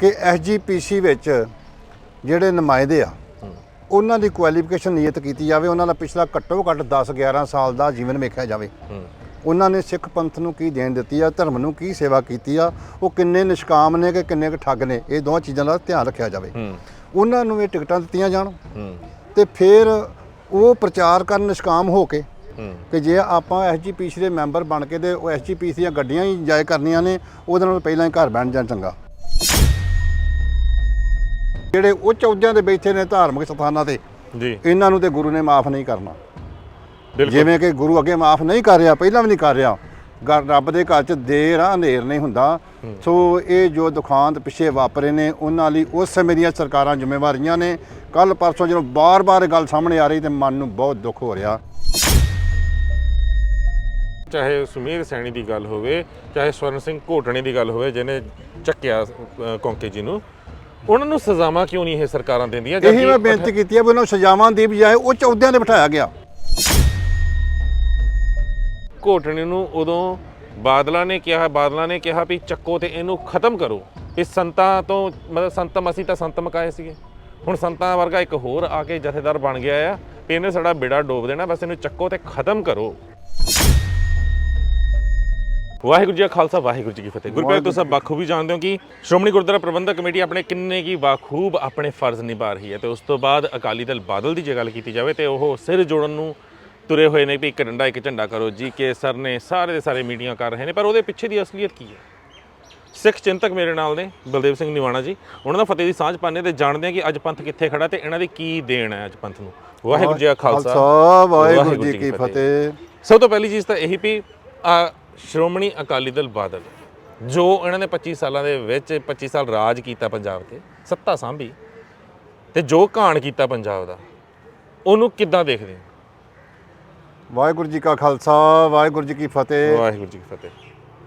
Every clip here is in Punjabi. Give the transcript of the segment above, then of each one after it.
ਕਿ ਐਸਜੀਪੀਸੀ ਵਿੱਚ ਜਿਹੜੇ ਨੁਮਾਇੰਦੇ ਆ ਉਹਨਾਂ ਦੀ ਕੁਆਲੀਫਿਕੇਸ਼ਨ ਨਿਯਤ ਕੀਤੀ ਜਾਵੇ ਉਹਨਾਂ ਦਾ ਪਿਛਲਾ ਘੱਟੋ ਘੱਟ 10 11 ਸਾਲ ਦਾ ਜੀਵਨ ਵੇਖਿਆ ਜਾਵੇ। ਉਹਨਾਂ ਨੇ ਸਿੱਖ ਪੰਥ ਨੂੰ ਕੀ ਦੇਣ ਦਿੱਤੀ ਆ ਧਰਮ ਨੂੰ ਕੀ ਸੇਵਾ ਕੀਤੀ ਆ ਉਹ ਕਿੰਨੇ ਨਿਸ਼ਕਾਮ ਨੇ ਕਿ ਕਿੰਨੇ ਕੁ ਠੱਗ ਨੇ ਇਹ ਦੋਵਾਂ ਚੀਜ਼ਾਂ ਦਾ ਧਿਆਨ ਰੱਖਿਆ ਜਾਵੇ। ਉਹਨਾਂ ਨੂੰ ਇਹ ਟਿਕਟਾਂ ਦਿੱਤੀਆਂ ਜਾਣ। ਤੇ ਫਿਰ ਉਹ ਪ੍ਰਚਾਰ ਕਰਨ ਨਿਸ਼ਕਾਮ ਹੋ ਕੇ ਕਿ ਜੇ ਆਪਾਂ ਐਸਜੀਪੀਸੀ ਦੇ ਮੈਂਬਰ ਬਣ ਕੇ ਤੇ ਉਹ ਐਸਜੀਪੀਸੀ ਦੀਆਂ ਗੱਡੀਆਂ ਹੀ ਜਾਇ ਕਰਨੀਆਂ ਨੇ ਉਹਦੇ ਨਾਲ ਪਹਿਲਾਂ ਹੀ ਘਰ ਬੈਠ ਜਾਣ ਚੰਗਾ। ਜਿਹੜੇ ਉੱਚ ਅਹੁਦਿਆਂ ਤੇ ਬੈਠੇ ਨੇ ਧਾਰਮਿਕ ਸਥਾਨਾਂ ਤੇ ਜੀ। ਇਹਨਾਂ ਨੂੰ ਤੇ ਗੁਰੂ ਨੇ ਮਾਫ ਨਹੀਂ ਕਰਨਾ। ਜਿਵੇਂ ਕਿ ਗੁਰੂ ਅੱਗੇ ਮਾਫ ਨਹੀਂ ਕਰ ਰਿਹਾ ਪਹਿਲਾਂ ਵੀ ਨਹੀਂ ਕਰ ਰਿਹਾ। ਰੱਬ ਦੇ ਘਰ 'ਚ ਦੇਰ ਆ ਹਨੇਰ ਨਹੀਂ ਹੁੰਦਾ। ਸੋ ਇਹ ਜੋ ਦੁਖਾਂਤ ਪਿੱਛੇ ਵਾਪਰੇ ਨੇ ਉਹਨਾਂ ਲਈ ਉਸ ਸਮੇਂ ਦੀਆਂ ਸਰਕਾਰਾਂ ਜ਼ਿੰਮੇਵਾਰੀਆਂ ਨੇ। ਕੱਲ ਪਰਸੋਂ ਜਦੋਂ ਬਾਰ-ਬਾਰ ਗੱਲ ਸਾਹਮਣੇ ਆ ਰਹੀ ਤੇ ਮਨ ਨੂੰ ਬਹੁਤ ਦੁੱਖ ਹੋ ਰਿਹਾ। ਚਾਹੇ ਸੁਮੀਰ ਸੈਣੀ ਦੀ ਗੱਲ ਹੋਵੇ ਚਾਹੇ ਸਵਰਨ ਸਿੰਘ ਘੋਟਣੇ ਦੀ ਗੱਲ ਹੋਵੇ ਜਿਹਨੇ ਚੱਕਿਆ ਕੌਂਕੇ ਜੀ ਨੂੰ। ਉਹਨਾਂ ਨੂੰ ਸਜ਼ਾਵਾਂ ਕਿਉਂ ਨਹੀਂ ਇਹ ਸਰਕਾਰਾਂ ਦਿੰਦੀਆਂ? ਇਹੀ ਮੈਂ ਬੇਨਤੀ ਕੀਤੀ ਹੈ ਵੀ ਉਹਨਾਂ ਨੂੰ ਸਜ਼ਾਵਾਂ ਦੀ ਬਜਾਏ ਉੱਚ ਅਹੁਦਿਆਂ ਤੇ ਬਿਠਾਇਆ ਗਿਆ। ਘੋਟਣੇ ਨੂੰ ਉਦੋਂ ਬਾਦਲਾਂ ਨੇ ਕਿਹਾ ਬਾਦਲਾਂ ਨੇ ਕਿਹਾ ਵੀ ਚੱਕੋ ਤੇ ਇਹਨੂੰ ਖਤਮ ਕਰੋ। ਇਹ ਸੰਤਾਂ ਤੋਂ ਮਤਲਬ ਸੰਤਮ ਅਸੀਂ ਤਾਂ ਸੰਤ ਮਕਾਏ ਸੀਗੇ। ਹੁਣ ਸੰਤਾਂ ਵਰਗਾ ਇੱਕ ਹੋਰ ਆ ਕੇ ਜਥੇਦਾਰ ਬਣ ਗਿਆ ਆ ਵੀ ਇਹਨੇ ਸਾਡਾ ਬੇੜਾ ਡੋਬ ਦੇਣਾ ਬਸ ਇਹਨੂੰ ਚੱਕੋ ਤੇ ਖਤਮ ਕਰੋ। ਵਾਹਿਗੁਰੂ ਜੀ ਕਾ ਖਾਲਸਾ ਵਾਹਿਗੁਰੂ ਜੀ ਕੀ ਫਤਿਹ। ਗੁਰਪ੍ਰੀਤ ਤੁਸੀਂ ਸਭ ਬਖੂਬੀ ਜਾਣਦੇ ਹੋ ਕਿ ਸ਼੍ਰੋਮਣੀ ਗੁਰਦੁਆਰਾ ਪ੍ਰਬੰਧਕ ਕਮੇਟੀ ਆਪਣੇ ਕਿੰਨੇ ਕੀ ਬਾਖੂਬ ਆਪਣੇ ਫਰਜ਼ ਨਿਭਾ ਰਹੀ ਹੈ ਤੇ ਉਸ ਤੋਂ ਬਾਅਦ ਅਕਾਲੀ ਦਲ ਬਾਦਲ ਦੀ ਜੇ ਗੱਲ ਕੀਤੀ ਜਾਵੇ ਤੇ ਉਹ ਸਿਰ ਜੋੜਨ ਨੂੰ ਤੁਰੇ ਹੋਏ ਨੇ ਵੀ ਇੱਕ ਡੰਡਾ ਇੱਕ ਝੰਡਾ ਕਰੋ। ਜੀ ਕੇ ਸਰ ਨੇ ਸਾਰੇ ਦੇ ਸਾਰੇ ਮੀਟਿੰਗਾਂ ਕਰ ਰਹੇ ਨੇ ਪਰ ਉਹਦੇ ਪਿੱਛੇ ਦੀ ਅਸਲੀਅਤ ਕੀ ਹੈ? ਸਿੱਖ ਚਿੰਤਕ ਮੇਰੇ ਨਾਲ ਨੇ ਬਲਦੇਵ ਸਿੰਘ ਨਿਵਾਣਾ ਜੀ। ਉਹਨਾਂ ਦਾ ਫਤਿਹ ਦੀ ਸਾਂਝ ਪਾਣੇ ਤੇ ਜਾਣਦੇ ਆ ਕਿ ਅੱਜ ਪੰਥ ਕਿੱਥੇ ਖੜਾ ਤੇ ਇਹਨਾਂ ਦੀ ਕੀ ਦੇਣ ਹੈ ਅੱਜ ਪੰਥ ਨੂੰ। ਵਾਹਿਗੁਰੂ ਜੀ ਕਾ ਖਾਲਸਾ। ਵਾਹਿਗੁਰੂ ਜੀ ਕੀ ਫਤਿਹ। ਸਭ ਤੋਂ ਪਹਿਲੀ ਚੀਜ਼ ਤਾਂ ਇਹੀ ਵੀ ਸ਼੍ਰੋਮਣੀ ਅਕਾਲੀ ਦਲ ਬਾਦਲ ਜੋ ਇਹਨਾਂ ਨੇ 25 ਸਾਲਾਂ ਦੇ ਵਿੱਚ 25 ਸਾਲ ਰਾਜ ਕੀਤਾ ਪੰਜਾਬ ਤੇ ਸੱਤਾ ਸਾਂਭੀ ਤੇ ਜੋ ਘਾਣ ਕੀਤਾ ਪੰਜਾਬ ਦਾ ਉਹਨੂੰ ਕਿੱਦਾਂ ਦੇਖਦੇ ਹੋ? ਵਾਹਿਗੁਰੂ ਜੀ ਕਾ ਖਾਲਸਾ ਵਾਹਿਗੁਰੂ ਜੀ ਕੀ ਫਤਿਹ। ਵਾਹਿਗੁਰੂ ਜੀ ਕੀ ਫਤਿਹ।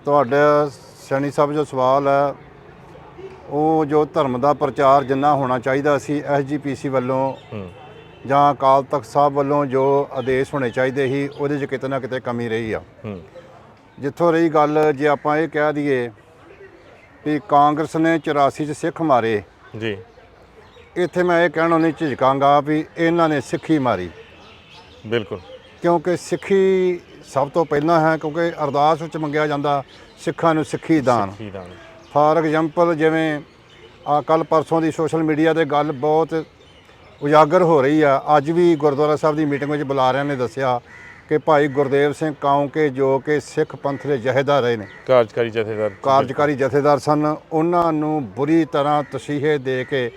ਤੁਹਾਡਾ ਸੈਣੀ ਸਾਹਿਬ ਜੋ ਸਵਾਲ ਹੈ ਉਹ ਜੋ ਧਰਮ ਦਾ ਪ੍ਰਚਾਰ ਜਿੰਨਾ ਹੋਣਾ ਚਾਹੀਦਾ ਸੀ ਐਸਜੀਪੀਸੀ ਵੱਲੋਂ ਹੂੰ। ਜਾਂ ਅਕਾਲ ਤਖਤ ਸਾਹਿਬ ਵੱਲੋਂ ਜੋ ਆਦੇਸ਼ ਹੋਣੇ ਚਾਹੀਦੇ ਸੀ ਉਹਦੇ 'ਚ ਕਿਤੇ ਨਾ ਕਿਤੇ ਕਮੀ ਰਹੀ ਆ। ਹੂੰ। ਜਿੱਥੋਂ ਰਹੀ ਗੱਲ ਜੇ ਆਪਾਂ ਇਹ ਕਹਿ ਦਈਏ ਵੀ ਕਾਂਗਰਸ ਨੇ 84 ਚ ਸਿੱਖ ਮਾਰੇ। ਜੀ। ਇੱਥੇ ਮੈਂ ਇਹ ਕਹਿਣਾ ਨਹੀਂ ਝਿਜਕਾਂਗਾ ਵੀ ਇਹਨਾਂ ਨੇ ਸਿੱਖੀ ਮਾਰੀ। ਬਿਲਕੁਲ। ਕਿਉਂਕਿ ਸਿੱਖੀ ਸਭ ਤੋਂ ਪਹਿਲਾਂ ਹੈ ਕਿਉਂਕਿ ਅਰਦਾਸ ਵਿੱਚ ਮੰਗਿਆ ਜਾਂਦਾ ਸਿੱਖਾਂ ਨੂੰ ਸਿੱਖੀ ਦਾਨ। ਆ ਫਾਰ ਐਗਜ਼ਾਮਪਲ ਜਿਵੇਂ ਆ ਕੱਲ ਪਰਸੋਂ ਦੀ ਸੋਸ਼ਲ ਮੀਡੀਆ ਤੇ ਗੱਲ ਬਹੁਤ ਉਜਾਗਰ ਹੋ ਰਹੀ ਆ। ਅੱਜ ਵੀ ਗੁਰਦੁਆਰਾ ਸਾਹਿਬ ਦੀ ਮੀਟਿੰਗ ਵਿੱਚ ਬੁਲਾਰਿਆਂ ਨੇ ਦੱਸਿਆ ਕਿ ਭਾਈ ਗੁਰਦੇਵ ਸਿੰਘ ਕਾਉਂਕੇ ਜੋ ਕਿ ਸਿੱਖ ਪੰਥ ਦੇ ਜਹੇਦਾਰ ਰਹੇ ਨੇ। ਕਾਰਜਕਾਰੀ ਜਥੇਦਾਰ। ਕਾਰਜਕਾਰੀ ਜਥੇਦਾਰ ਸਨ। ਉਹਨਾਂ ਨੂੰ ਬੁਰੀ ਤਰ੍ਹਾਂ ਤਸੀਹੇ ਦੇ ਕੇ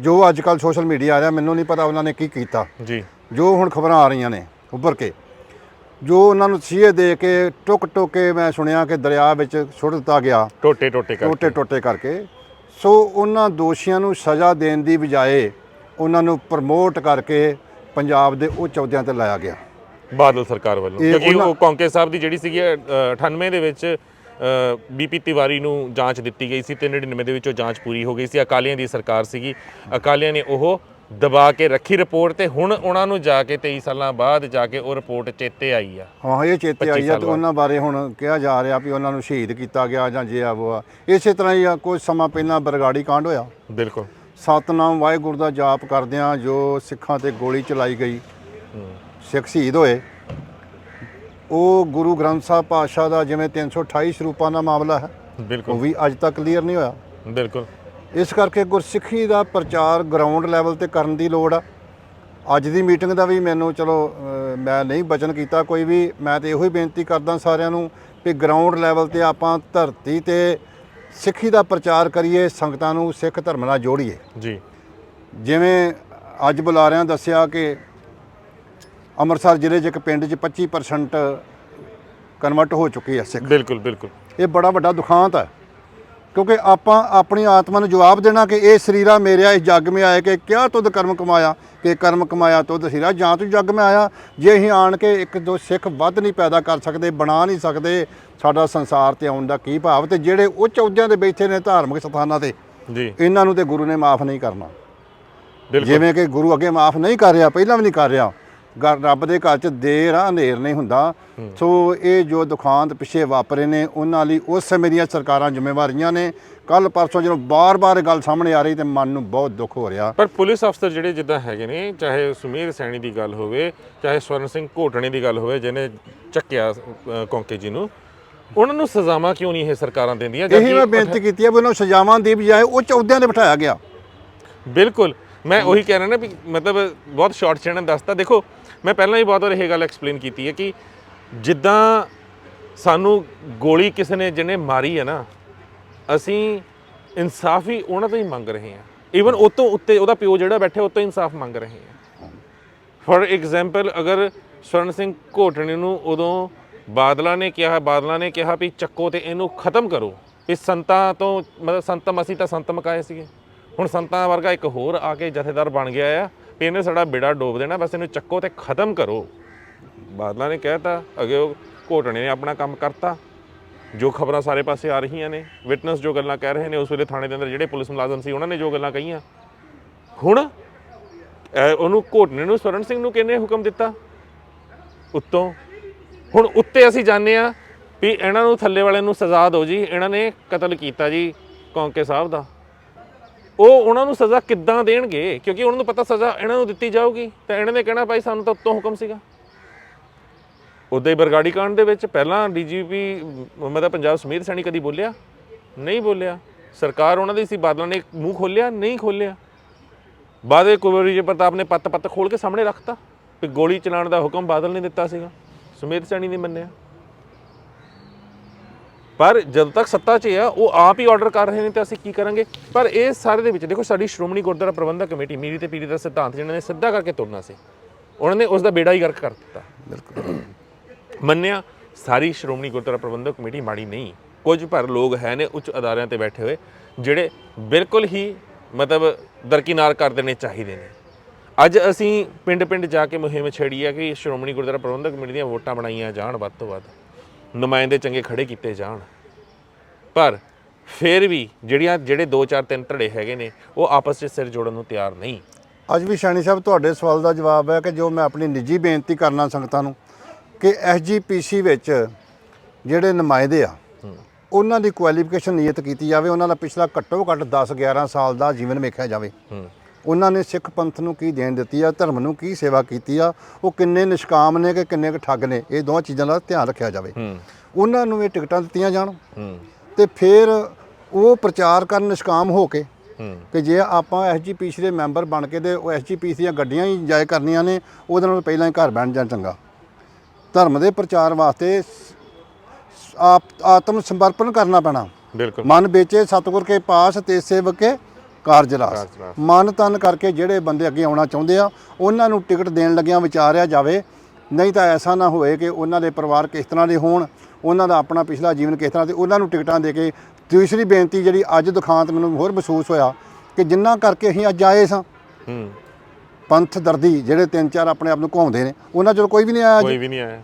ਜੋ ਅੱਜ ਕੱਲ ਸੋਸ਼ਲ ਮੀਡੀਆ ਆ ਰਿਹਾ ਮੈਨੂੰ ਨਹੀਂ ਪਤਾ ਉਹਨਾਂ ਨੇ ਕੀ ਕੀਤਾ। ਜੀ। ਜੋ ਹੁਣ ਖਬਰਾਂ ਆ ਰਹੀਆਂ ਨੇ ਉੱਭਰ ਕੇ ਜੋ ਉਹਨਾਂ ਨੂੰ ਤਸੀਹੇ ਦੇ ਕੇ ਟੁਕ ਟੁਕ ਮੈਂ ਸੁਣਿਆ ਕਿ ਦਰਿਆ ਵਿੱਚ ਸੁੱਟ ਦਿੱਤਾ ਗਿਆ। ਟੋਟੇ ਟੋਟੇ ਕਰ ਟੋਟੇ ਟੋਟੇ ਕਰਕੇ। ਸੋ ਉਹਨਾਂ ਦੋਸ਼ੀਆਂ ਨੂੰ ਸਜ਼ਾ ਦੇਣ ਦੀ ਬਜਾਏ ਉਹਨਾਂ ਨੂੰ ਪ੍ਰਮੋਟ ਕਰਕੇ ਪੰਜਾਬ ਦੇ ਉੱਚ ਅਹੁਦਿਆਂ ਤੇ ਲਾਇਆ ਗਿਆ। ਬਾਦਲ ਸਰਕਾਰ ਵੱਲੋਂ। ਇਹ ਕਿਉਂਕਿ ਉਹਨਾਂ- ਉਹ ਕੌਂਕੇ ਸਾਹਿਬ ਦੀ ਜਿਹੜੀ ਸੀਗੀ ਅ, 98 ਦੇ ਵਿੱਚ ਬੀਪੀ ਤਿਵਾਰੀ ਨੂੰ ਜਾਂਚ ਦਿੱਤੀ ਗਈ ਸੀ ਤੇ 99 ਦੇ ਵਿੱਚ ਉਹ ਜਾਂਚ ਪੂਰੀ ਹੋ ਗਈ ਸੀ। ਅਕਾਲੀਆਂ ਦੀ ਸਰਕਾਰ ਸੀਗੀ। ਅਕਾਲੀਆਂ ਨੇ ਉਹ ਦਬਾ ਕੇ ਰੱਖੀ ਰਿਪੋਰਟ ਤੇ ਹੁਣ ਉਹਨਾਂ ਨੂੰ ਜਾ ਕੇ 23 ਸਾਲਾਂ ਬਾਅਦ ਜਾ ਕੇ ਉਹ ਰਿਪੋਰਟ ਚੇਤੇ ਆਈ ਆ। ਹਾਂ ਇਹ ਚੇਤੇ 25 ਆਈ ਆ ਤੇ। ਉਹਨਾਂ ਬਾਰੇ ਹੁਣ ਕਿਹਾ ਜਾ ਰਿਹਾ ਵੀ ਉਹਨਾਂ ਨੂੰ ਸ਼ਹੀਦ ਕੀਤਾ ਗਿਆ ਜਾਂ ਜੇ ਆ ਉਹ ਆ। ਇਸੇ ਤਰ੍ਹਾਂ ਹੀ ਆ ਕੁਝ ਸਮਾਂ ਪਹਿਲਾਂ ਬਰਗਾੜੀ ਕਾਂਡ ਹੋਇਆ। ਬਿਲਕੁਲ। ਸਤਨਾਮ ਵਾਹਿਗੁਰੂ ਦਾ ਜਾਪ ਕਰਦਿਆਂ ਜੋ ਸਿੱਖਾਂ ਤੇ ਗੋਲੀ ਚਲਾਈ ਗਈ। ਸਿੱਖ ਸ਼ਹੀਦ ਹੋਏ। ਉਹ ਗੁਰੂ ਗ੍ਰੰਥ ਸਾਹਿਬ ਪਾਤਸ਼ਾਹ ਦਾ ਜਿਵੇਂ 328 ਸਰੂਪਾਂ ਦਾ ਮਾਮਲਾ ਹੈ ਉਹ ਬਿਲਕੁਲ ਵੀ ਅੱਜ ਤੱਕ ਕਲੀਅਰ ਨਹੀਂ ਹੋਇਆ। ਬਿਲਕੁਲ। ਇਸ ਕਰਕੇ ਗੁਰਸਿੱਖੀ ਦਾ ਪ੍ਰਚਾਰ ਗਰਾਊਂਡ ਲੈਵਲ ਤੇ ਕਰਨ ਦੀ ਲੋੜ ਆ। ਅੱਜ ਦੀ ਮੀਟਿੰਗ ਦਾ ਵੀ ਮੈਨੂੰ ਚਲੋ ਮੈਂ ਨਹੀਂ ਬਚਨ ਕੀਤਾ ਕੋਈ ਵੀ ਮੈਂ ਤੇ ਇਹੋ ਹੀ ਬੇਨਤੀ ਕਰਦਾ ਸਾਰਿਆਂ ਨੂੰ ਵੀ ਗਰਾਊਂਡ ਲੈਵਲ ਤੇ ਆਪਾਂ ਧਰਤੀ ਤੇ ਸਿੱਖੀ ਦਾ ਪ੍ਰਚਾਰ ਕਰੀਏ ਸੰਗਤਾਂ ਨੂੰ ਸਿੱਖ ਧਰਮ ਨਾਲ ਜੋੜੀਏ। ਜੀ। ਜਿਵੇਂ ਅੱਜ ਬੁਲਾਰਿਆਂ ਦੱਸਿਆ ਕਿ ਅੰਮ੍ਰਿਤਸਰ ਜ਼ਿਲ੍ਹੇ 'ਚ ਇੱਕ ਪਿੰਡ 'ਚ 25% ਕਨਵਰਟ ਹੋ ਚੁੱਕੇ ਆ ਸਿੱਖ। ਬਿਲਕੁਲ ਬਿਲਕੁਲ। ਇਹ ਬੜਾ ਵੱਡਾ ਦੁਖਾਂਤ ਹੈ ਕਿਉਂਕਿ ਆਪਾਂ ਆਪਣੀ ਆਤਮਾ ਨੂੰ ਜਵਾਬ ਦੇਣਾ ਕਿ ਇਹ ਸਰੀਰਾ ਮੇਰਿਆ ਇਸ ਜੱਗ ਮੇ ਆਏ ਕਿ ਕਿਆ ਤੁਧ ਕਰਮ ਕਮਾਇਆ ਕਿ ਕਰਮ ਕਮਾਇਆ ਤੁਧ ਸਰੀਰਾ ਜਾਂ ਤੂੰ ਜੱਗ ਮੇ ਆਇਆ। ਜੇ ਅਸੀਂ ਆਣ ਕੇ ਇੱਕ ਦੋ ਸਿੱਖ ਵੱਧ ਨਹੀਂ ਪੈਦਾ ਕਰ ਸਕਦੇ ਬਣਾ ਨਹੀਂ ਸਕਦੇ ਸਾਡਾ ਸੰਸਾਰ ਤੇ ਆਉਣ ਦਾ ਕੀ ਭਾਵ? ਤੇ ਜਿਹੜੇ ਉੱਚ ਅਹੁਦਿਆਂ ਤੇ ਬੈਠੇ ਨੇ ਧਾਰਮਿਕ ਸਥਾਨਾਂ ਤੇ ਜੀ। ਇਹਨਾਂ ਨੂੰ ਤੇ ਗੁਰੂ ਨੇ ਮਾਫ ਨਹੀਂ ਕਰਨਾ। ਬਿਲਕੁਲ। ਜਿਵੇਂ ਕਿ ਗੁਰੂ ਅੱਗੇ ਮਾਫ ਨਹੀਂ ਕਰ ਰਿਹਾ ਪਹਿਲਾਂ ਵੀ ਨਹੀਂ ਕਰ ਰਿਹਾ। ਗ- ਰੱਬ ਦੇ ਘਰ 'ਚ ਦੇਰ ਆ ਹਨੇਰ ਨਹੀਂ ਹੁੰਦਾ। ਸੋ ਇਹ ਜੋ ਦੁਖਾਂਤ ਪਿੱਛੇ ਵਾਪਰੇ ਨੇ ਉਹਨਾਂ ਲਈ ਉਸ ਸਮੇਂ ਦੀਆਂ ਸਰਕਾਰਾਂ ਜ਼ਿੰਮੇਵਾਰੀਆਂ ਨੇ। ਕੱਲ ਪਰਸੋਂ ਜਦੋਂ ਬਾਰ-ਬਾਰ ਗੱਲ ਸਾਹਮਣੇ ਆ ਰਹੀ ਤੇ ਮਨ ਨੂੰ ਬਹੁਤ ਦੁੱਖ ਹੋ ਰਿਹਾ। ਪਰ ਪੁਲਿਸ ਅਫਸਰ ਜਿਹੜੇ ਜਿੱਦਾਂ ਹੈਗੇ ਨੇ ਚਾਹੇ ਸੁਮੀਰ ਸੈਣੀ ਦੀ ਗੱਲ ਹੋਵੇ ਚਾਹੇ ਸਵਰਨ ਸਿੰਘ ਘੋਟਣੇ ਦੀ ਗੱਲ ਹੋਵੇ ਜਿਹਨੇ ਚੱਕਿਆ ਕੌਂਕੇ ਜੀ ਨੂੰ ਉਹਨਾਂ ਨੂੰ ਸਜ਼ਾਵਾਂ ਕਿਉਂ ਨਹੀਂ ਇਹ ਸਰਕਾਰਾਂ ਦਿੰਦੀਆਂ? ਇਹੀ ਮੈਂ ਬੇਨਤੀ ਕੀਤੀ ਹੈ ਵੀ ਉਹਨਾਂ ਨੂੰ ਸਜ਼ਾਵਾਂ ਦੀ ਬਜਾਏ ਉੱਚ ਅਹੁਦਿਆਂ ਤੇ ਬਿਠਾਇਆ ਗਿਆ। ਬਿਲਕੁਲ। ਮੈਂ ਉਹੀ ਕਹਿ ਰਿਹਾ ਨਾ ਵੀ ਮਤਲਬ ਬਹੁਤ ਸ਼ਾਰਟ ਚੈਨਲ ਦੱਸਤਾ। ਦੇਖੋ ਮੈਂ ਪਹਿਲਾਂ ਹੀ ਬਹੁਤ ਵਾਰ ਇਹ ਗੱਲ ਐਕਸਪਲੇਨ ਕੀਤੀ ਹੈ ਕਿ ਜਿੱਦਾਂ ਸਾਨੂੰ ਗੋਲੀ ਕਿਸੇ ਨੇ ਜਿਹਨੇ ਮਾਰੀ ਹੈ ਨਾ ਅਸੀਂ ਇਨਸਾਫ ਹੀ ਉਹਨਾਂ ਤੋਂ ਹੀ ਮੰਗ ਰਹੇ ਹਾਂ। ਈਵਨ ਉਹ ਤੋਂ ਉੱਤੇ ਉਹਦਾ ਪਿਓ ਜਿਹੜਾ ਬੈਠਾ ਉਹ ਤੋਂ ਇਨਸਾਫ ਮੰਗ ਰਹੇ ਹਾਂ। ਫॉर ਐਗਜ਼ਾਮਪਲ ਅਗਰ ਸਵਰਨ ਸਿੰਘ ਘੋਟਣੇ ਨੂੰ ਉਦੋਂ ਬਾਦਲਾਂ ਨੇ ਕਿਹਾ ਬਾਦਲਾਂ ਨੇ ਕਿਹਾ ਵੀ ਚੱਕੋ ਤੇ ਇਹਨੂੰ ਖਤਮ ਕਰੋ। ਵੀ ਸੰਤਾਂ ਤੋਂ ਮਤਲਬ ਸੰਤਮ ਅਸੀਂ ਤਾਂ ਸੰਤ ਮਕਾਏ ਸੀਗੇ। ਹੁਣ ਸੰਤਾਂ ਵਰਗਾ ਇੱਕ ਹੋਰ ਆ ਕੇ ਜਥੇਦਾਰ ਬਣ ਗਿਆ ਆ ਵੀ ਇਹਨੇ ਸਾਡਾ ਬੇੜਾ ਡੋਬ ਦੇਣਾ, ਬਸ ਇਹਨੂੰ ਚੱਕੋ ਤੇ ਖਤਮ ਕਰੋ। ਬਾਦਲਾਂ ਨੇ ਕਹਿਤਾ, ਅਗੇ ਉਹ ਘੋਟਣੇ ਨੇ ਆਪਣਾ ਕੰਮ ਕਰਤਾ। ਜੋ ਖਬਰਾਂ ਸਾਰੇ ਪਾਸੇ ਆ ਰਹੀਆਂ ਨੇ ਵਿਟਨੈਸ ਜੋ ਗੱਲਾਂ ਕਹਿ ਰਹੇ ਨੇ, ਉਸ ਵੇਲੇ ਥਾਣੇ ਦੇ ਅੰਦਰ ਜਿਹੜੇ ਪੁਲਿਸ ਮੁਲਾਜ਼ਮ ਸੀ, ਉਹਨਾਂ ਨੇ ਜੋ ਗੱਲਾਂ ਕਹੀਆਂ। ਹੁਣ ਉਹਨੂੰ ਘੋਟਣੇ ਨੂੰ, ਸਵਰਨ ਸਿੰਘ ਨੂੰ ਕਿਹਨੇ ਹੁਕਮ ਦਿੱਤਾ? ਉੱਤੋਂ, ਹੁਣ ਉੱਤੇ ਅਸੀਂ ਜਾਣਦੇ ਆ ਵੀ ਇਹਨਾਂ ਨੂੰ ਥੱਲੇ ਵਾਲਿਆਂ ਨੂੰ ਸਜ਼ਾ ਦਿਓ ਜੀ, ਇਹਨਾਂ ਨੇ ਕਤਲ ਕੀਤਾ ਜੀ, ਕੌਂਕੇ ਸਾਹਿਬ ਦਾ। ਉਹ ਉਹਨਾਂ ਨੂੰ ਸਜ਼ਾ ਕਿੱਦਾਂ ਦੇਣਗੇ? ਕਿਉਂਕਿ ਉਹਨਾਂ ਨੂੰ ਪਤਾ ਸਜ਼ਾ ਇਹਨਾਂ ਨੂੰ ਦਿੱਤੀ ਜਾਊਗੀ। ਤਾਂ ਇਹਨਾਂ ਨੇ ਕਹਿਣਾ ਭਾਈ ਸਾਨੂੰ ਤਾਂ ਉੱਤੋਂ ਹੁਕਮ ਸੀਗਾ। ਉਦੋਂ ਹੀ ਬਰਗਾੜੀ ਕਾਂਡ ਦੇ ਵਿੱਚ ਪਹਿਲਾਂ ਡੀਜੀਪੀ ਮਤਲਬ ਪੰਜਾਬ ਸਮੀਰ ਸੈਣੀ ਕਦੀ ਬੋਲਿਆ? ਨਹੀਂ ਬੋਲਿਆ। ਸਰਕਾਰ ਉਹਨਾਂ ਦੀ ਸੀ, ਬਾਦਲਾਂ ਨੇ ਮੂੰਹ ਖੋਲਿਆ ਨਹੀਂ ਖੋਲਿਆ ਬਾਅਦ ਕੁਵਰੀ ਜੀ ਪ੍ਰਤਾਪ ਨੇ ਪੱਤ ਪੱਤ ਖੋਲ ਕੇ ਸਾਹਮਣੇ ਰੱਖਤਾ ਕਿ ਗੋਲੀ ਚਲਾਉਣ ਦਾ ਹੁਕਮ ਬਾਦਲ ਨੇ ਦਿੱਤਾ ਸੀਗਾ। ਸੁਮੇਧ ਸੈਣੀ ਨੇ ਮੰਨਿਆ। ਪਰ ਜਦ ਤੱਕ ਸੱਤਾ 'ਚ ਆ ਉਹ ਆਪ ਹੀ ਆਰਡਰ ਕਰ ਰਹੇ ਨੇ ਤੇ ਅਸੀਂ ਕੀ ਕਰਾਂਗੇ? ਪਰ ਇਹ ਸਾਰੇ ਦੇ ਵਿੱਚ ਦੇਖੋ ਸਾਡੀ ਸ਼੍ਰੋਮਣੀ ਗੁਰਦੁਆਰਾ ਪ੍ਰਬੰਧਕ ਕਮੇਟੀ ਮੀਰੀ ਤੇ ਪੀਰੀ ਦਾ ਸਿਧਾਂਤ ਜਿਹਨਾਂ ਨੇ ਸਿੱਧਾ ਕਰਕੇ ਤੁਰਨਾ ਸੀ ਉਹਨਾਂ ਨੇ ਉਸ ਦਾ ਬੇੜਾ ਹੀ ਗਰਕ ਕਰ ਦਿੱਤਾ। ਬਿਲਕੁਲ। ਮੰਨਿਆ ਸਾਰੀ ਸ਼੍ਰੋਮਣੀ ਗੁਰਦੁਆਰਾ ਪ੍ਰਬੰਧਕ ਕਮੇਟੀ ਮਾੜੀ ਨਹੀਂ ਕੁਝ ਪਰ ਲੋਕ ਹੈ ਨੇ ਉੱਚ ਅਦਾਰਿਆਂ ਤੇ ਬੈਠੇ ਹੋਏ ਜਿਹੜੇ ਬਿਲਕੁਲ ਹੀ ਮਤਲਬ ਦਰਕਿਨਾਰ ਕਰ ਦੇਣੇ ਚਾਹੀਦੇ ਨੇ। ਅੱਜ ਅਸੀਂ ਪਿੰਡ-ਪਿੰਡ ਜਾ ਕੇ ਮੁਹਿੰਮ ਛੇੜੀ ਹੈ ਕਿ ਸ਼੍ਰੋਮਣੀ ਗੁਰਦੁਆਰਾ ਪ੍ਰਬੰਧਕ ਕਮੇਟੀ ਦੀਆਂ ਵੋਟਾਂ ਬਣਾਈਆਂ ਜਾਣ ਵੱਧ ਤੋਂ ਵੱਧ। ਨੁਮਾਇੰਦੇ ਚੰਗੇ ਖੜੇ ਕੀਤੇ ਜਾਣ। ਪਰ ਫਿਰ ਵੀ ਜਿਹੜੀਆਂ ਜਿਹੜੇ 2 4 3 ਧੜੇ ਹੈਗੇ ਨੇ ਉਹ ਆਪਸ ਵਿੱਚ ਸਿਰ ਜੋੜਨ ਨੂੰ ਤਿਆਰ ਨਹੀਂ। ਅੱਜ ਵੀ ਸ਼ਾਨੀ ਸਾਹਿਬ ਤੁਹਾਡੇ ਸਵਾਲ ਦਾ ਜਵਾਬ ਹੈ ਕਿ ਜੋ ਮੈਂ ਆਪਣੀ ਨਿੱਜੀ ਬੇਨਤੀ ਕਰਨਾ ਸੰਗਤਾਂ ਨੂੰ ਕਿ ਐਸਜੀਪੀਸੀ ਵਿੱਚ ਜਿਹੜੇ ਨੁਮਾਇੰਦੇ ਆ ਉਹਨਾਂ ਦੀ ਕੁਆਲੀਫਿਕੇਸ਼ਨ ਨਿਯਤ ਕੀਤੀ ਜਾਵੇ ਉਹਨਾਂ ਦਾ ਪਿਛਲਾ ਘੱਟੋ ਘੱਟ 10 11 ਸਾਲ ਦਾ ਜੀਵਨ ਵੇਖਿਆ ਜਾਵੇ। ਉਹਨਾਂ ਨੇ ਸਿੱਖ ਪੰਥ ਨੂੰ ਕੀ ਦੇਣ ਦਿੱਤੀ ਆ ਧਰਮ ਨੂੰ ਕੀ ਸੇਵਾ ਕੀਤੀ ਆ ਉਹ ਕਿੰਨੇ ਨਿਸ਼ਕਾਮ ਨੇ ਕਿ ਕਿੰਨੇ ਕੁ ਠੱਗ ਨੇ ਇਹ ਦੋਵਾਂ ਚੀਜ਼ਾਂ ਦਾ ਧਿਆਨ ਰੱਖਿਆ ਜਾਵੇ। ਉਹਨਾਂ ਨੂੰ ਇਹ ਟਿਕਟਾਂ ਦਿੱਤੀਆਂ ਜਾਣ। ਤੇ ਫਿਰ ਉਹ ਪ੍ਰਚਾਰ ਕਰਨ ਨਿਸ਼ਕਾਮ ਹੋ ਕੇ ਕਿ ਜੇ ਆਪਾਂ ਐਸਜੀਪੀਸੀ ਦੇ ਮੈਂਬਰ ਬਣ ਕੇ ਤੇ ਉਹ ਐਸਜੀਪੀਸੀ ਦੀਆਂ ਗੱਡੀਆਂ ਹੀ ਜਾਏ ਕਰਨੀਆਂ ਨੇ ਉਹਦੇ ਨਾਲ ਪਹਿਲਾਂ ਹੀ ਘਰ ਬੈਠ ਜਾਣ ਚੰਗਾ। ਧਰਮ ਦੇ ਪ੍ਰਚਾਰ ਵਾਸਤੇ ਆਪ ਆਤਮ ਸਮਰਪਣ ਕਰਨਾ ਪੈਣਾ। ਬਿਲਕੁਲ। ਮਨ ਵੇਚੇ ਸਤਿਗੁਰ ਕੇ ਪਾਸ ਤੇ ਸੇਵਕ ਕੇ ਕਾਰਜ ਰਾਸ ਕਾਰਜ ਰਾਸ। ਮਨ ਤਨ ਕਰਕੇ ਜਿਹੜੇ ਬੰਦੇ ਅੱਗੇ ਆਉਣਾ ਚਾਹੁੰਦੇ ਆ ਉਹਨਾਂ ਨੂੰ ਟਿਕਟ ਦੇਣ ਲੱਗਿਆਂ ਵਿਚਾਰਿਆ ਜਾਵੇ। ਨਹੀਂ ਤਾਂ ਐਸਾ ਨਾ ਹੋਏ ਕਿ ਉਹਨਾਂ ਦੇ ਪਰਿਵਾਰ ਕਿਸ ਤਰ੍ਹਾਂ ਦੇ ਹੋਣ ਉਹਨਾਂ ਦਾ ਆਪਣਾ ਪਿਛਲਾ ਜੀਵਨ ਕਿਸ ਤਰ੍ਹਾਂ ਤੇ ਉਹਨਾਂ ਨੂੰ ਟਿਕਟਾਂ ਦੇ ਕੇ। ਦੂਸਰੀ ਬੇਨਤੀ ਜਿਹੜੀ ਅੱਜ ਦੁਖਾਂਤ ਮੈਨੂੰ ਹੋਰ ਮਹਿਸੂਸ ਹੋਇਆ ਕਿ ਜਿੰਨਾ ਕਰਕੇ ਅਸੀਂ ਅੱਜ ਆਏ ਸਾਂ ਹੂੰ। ਪੰਥ ਦਰਦੀ ਜਿਹੜੇ ਤਿੰਨ ਚਾਰ ਆਪਣੇ ਆਪ ਨੂੰ ਘੁੰਮਦੇ ਨੇ ਉਹਨਾਂ ਚੋਂ ਕੋਈ ਵੀ ਨਹੀਂ ਆਇਆ ਕੋਈ ਵੀ ਨਹੀਂ ਆਇਆ।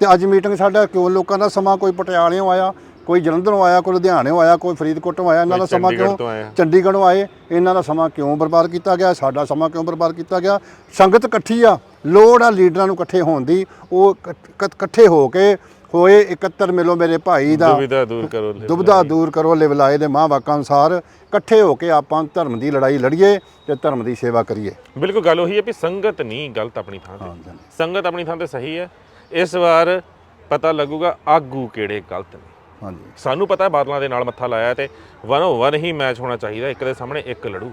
ਤੇ ਅੱਜ ਮੀਟਿੰਗ ਸਾਡਾ ਕਿਉਂ ਲੋਕਾਂ ਦਾ ਸਮਾਂ ਕੋਈ ਪਟਿਆਲਿਓਂ ਆਇਆ ਕੋਈ ਜਲੰਧਰੋਂ ਆਇਆ ਕੋਈ ਲੁਧਿਆਣਿਓਂ ਆਇਆ ਕੋਈ ਫਰੀਦਕੋਟੋਂ ਆਇਆ ਇਹਨਾਂ ਦਾ ਸਮਾਂ ਕਿਉਂ। ਚੰਡੀਗੜ੍ਹੋਂ ਆਏ ਇਹਨਾਂ ਦਾ ਸਮਾਂ ਕਿਉਂ ਬਰਬਾਦ ਕੀਤਾ ਗਿਆ? ਸਾਡਾ ਸਮਾਂ ਕਿਉਂ ਬਰਬਾਦ ਕੀਤਾ ਗਿਆ? ਸੰਗਤ ਇਕੱਠੀ ਆ ਲੋੜ ਆ ਲੀਡਰਾਂ ਨੂੰ ਇਕੱਠੇ ਹੋਣ ਦੀ। ਉਹ ਇਕੱਠ- ਹੋ ਕੇ ਹੋਏ ਇਕੱਤਰ ਮਿਲੋ ਮੇਰੇ ਭਾਈ ਦਾ। ਦੁਬਿਧਾ ਦੂਰ ਕਰੋ ਦੁਬਦਾ ਦੂਰ ਕਰੋ ਲਿਵਲਾਏ ਦੇ ਮਾਂ ਵਾਕਾਂ ਅਨੁਸਾਰ ਇਕੱਠੇ ਹੋ ਕੇ ਆਪਾਂ ਧਰਮ ਦੀ ਲੜਾਈ ਲੜੀਏ ਤੇ ਧਰਮ ਦੀ ਸੇਵਾ ਕਰੀਏ। ਬਿਲਕੁਲ ਗੱਲ ਉਹੀ ਹੈ ਵੀ ਸੰਗਤ ਨਹੀਂ ਗਲਤ ਆਪਣੀ ਥਾਂ ਤੇ। ਸੰਗਤ ਆਪਣੀ ਥਾਂ ਤੇ ਸਹੀ ਹੈ। ਇਸ ਵਾਰ ਪਤਾ ਲੱਗੂਗਾ ਆਗੂ ਕਿਹੜੇ ਗਲਤ ਨੇ। ਹਾਂਜੀ। ਸਾਨੂੰ ਪਤਾ ਬਾਦਲਾਂ ਦੇ ਨਾਲ ਮੱਥਾ ਲਾਇਆ ਤੇ ਵਨੋ ਵਨ ਹੀ ਮੈਚ ਹੋਣਾ ਚਾਹੀਦਾ, ਇੱਕ ਦੇ ਸਾਹਮਣੇ, ਇੱਕ ਲੜੂ।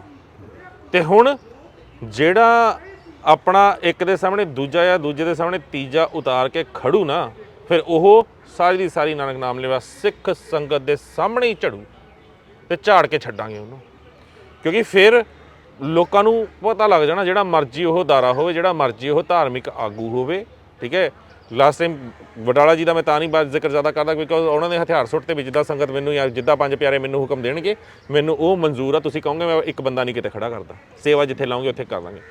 ਤੇ ਹੁਣ ਜਿਹੜਾ ਆਪਣਾ ਇੱਕ ਦੇ ਸਾਹਮਣੇ, ਦੂਜਾ ਜਾਂ ਦੂਜੇ ਦੇ ਸਾਹਮਣੇ ਤੀਜਾ ਉਤਾਰ ਕੇ ਖੜੂ ਨਾ, ਫਿਰ ਉਹ ਸਾਰੀ ਦੀ ਸਾਰੀ ਨਾਨਕ ਨਾਮ ਲੈਵਾ ਸਿੱਖ ਸੰਗਤ ਦੇ ਸਾਹਮਣੇ ਹੀ ਝੜੂ ਤੇ ਝਾੜ ਕੇ ਛੱਡਾਂਗੇ ਉਹਨੂੰ। ਕਿਉਂਕਿ ਫਿਰ ਲੋਕਾਂ ਨੂੰ ਪਤਾ ਲੱਗ ਜਾਣਾ ਜਿਹੜਾ ਮਰਜ਼ੀ ਉਹ ਦਾਰਾ ਹੋਵੇ, ਜਿਹੜਾ ਮਰਜ਼ੀ ਉਹ ਧਾਰਮਿਕ ਆਗੂ ਹੋਵੇ, ਠੀਕ ਹੈ? ਲਾਸਟ ਟਾਈਮ ਵਡਾਲਾ ਜੀ ਦਾ ਮੈਂ ਤਾਂ ਨਹੀਂ ਬਾਤ ਜ਼ਿਕਰ ਜ਼ਿਆਦਾ ਕਰਦਾ ਕਿਉਂਕਿ ਉਹਨਾਂ ਨੇ ਹਥਿਆਰ ਸੁੱਟ ਤੇ ਵੀ ਜਿੱਦਾਂ ਸੰਗਤ ਮੈਨੂੰ ਯਾਰ ਜਿੱਦਾਂ ਪੰਜ ਪਿਆਰੇ ਮੈਨੂੰ ਹੁਕਮ ਦੇਣਗੇ ਮੈਨੂੰ ਉਹ ਮਨਜ਼ੂਰ ਆ ਤੁਸੀਂ ਕਹੋਗੇ ਮੈਂ ਇੱਕ ਬੰਦਾ ਨਹੀਂ ਕਿਤੇ ਖੜਾ ਕਰਦਾ। ਸੇਵਾ ਜਿੱਥੇ ਲਾਉਂਗੇ ਉੱਥੇ ਕਰ ਲਾਂਗੇ।